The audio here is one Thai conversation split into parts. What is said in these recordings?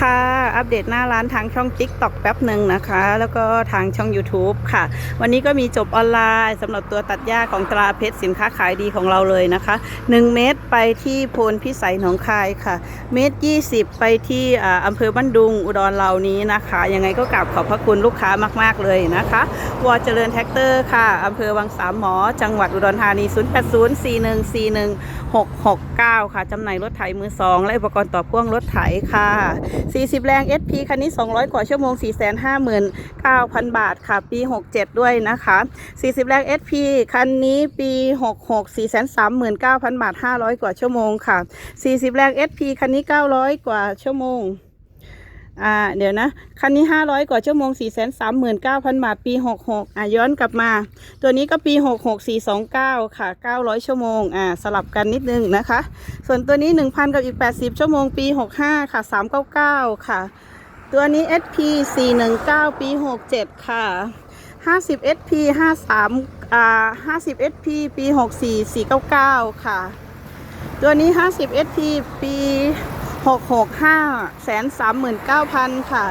ค่ะ อัปเดตหน้าร้านทางช่อง Tik t o k แป๊บหนึ่งนะคะ แล้วก็ทางช่อง YouTube ค่ะ วันนี้ก็มีจบออนไลน์สำหรับตัวตัดหญ้าของตราเพชรสินค้าขายดีของเราเลยนะคะ 1 เมตรไปที่โพนพิสัยหนองคายค่ะ เมตร 20 ไปที่อ่าอำเภอบ้านดุงอุดรเรานี้นะคะ ยังไงก็กราบขอบพระคุณลูกค้ามาก ๆ เลยนะคะวอเจริญแท็กเตอร์ค่ะอำเภอวังสามหมอ จังหวัดอุดรธานี 0804141669 ค่ะจำหน่ายรถไถมือสองและอุปกรณ์ต่อพ่วงรถไถค่ะ40 แรง SP คันนี้ 200 กว่าชั่วโมง 459,000 บาทค่ะ ปี 67 ด้วยนะคะ 40 แรง SP คันนี้ปี 66 439,000 บาท 500 กว่าชั่วโมงค่ะ 40 แรง SP คันนี้ 900 กว่าชั่วโมง อ่าเดี๋ยวนะ คันนี้ 500 กว่าชั่วโมง 439,000 บาท ปี 66อะย้อนกลับมา ตัวนี้ก็ปี 66 429 ค่ะ 900 ชั่วโมงอ่าสลับกันนิดนึงนะคะ ส่วนตัวนี้ 1,000 กับอีก 80 ชั่วโมง ปี 65 ค่ะ 399 ค่ะ ตัวนี้ SP 419 ปี 67 ค่ะ 50 SP 53อ่า50 SP ปี 64 499 ค่ะ ตัวนี้ 50 SP ปี 66 5แสน39,000ค่ะ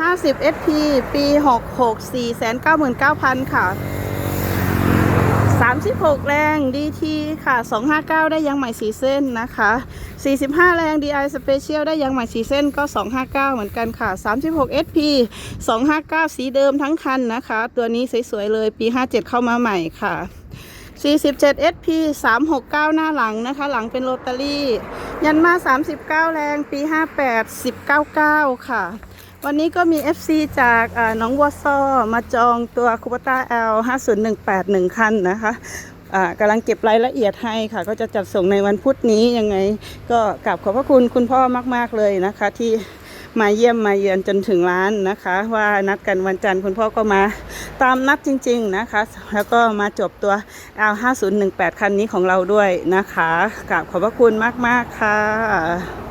50 SP ปี66 4แสน99,000ค่ะ36แรง DT ค่ะ259ได้ยังใหม่4เส้นนะคะ45แรง DI Special ได้ยังใหม่4เส้นก็259เหมือนกันค่ะ36 SP 259สีเดิมทั้งคันนะคะ ตัวนี้สวยๆเลยปี57เข้ามาใหม่ค่ะ47 SP 369 หน้าหลังนะคะ หลังเป็นโรตารี่ ยันมา 39 แรงปี 58 199 ค่ะ วันนี้ก็มี FC จากาน้องวัวซอมาจองตัวคูปต้า L 5018 1คันนะคะอ่ากำลังเก็บรายละเอียดให้ค่ะ ก็จะจัดส่งในวันพุธนี้ยังไง ก็กราบขอบพระคุณคุณพ่อมาก ๆ เลยนะคะ ที่มาเยี่ยมมาเยือนจนถึงร้านนะคะ ว่านัดกันวันจันทร์คุณพ่อก็มา ตามนัดจริง ๆนะคะ แล้วก็มาจบตัว L 5018คันนี้ของเราด้วยนะคะกราบขอบพระคุณมาก ๆ ค่ะ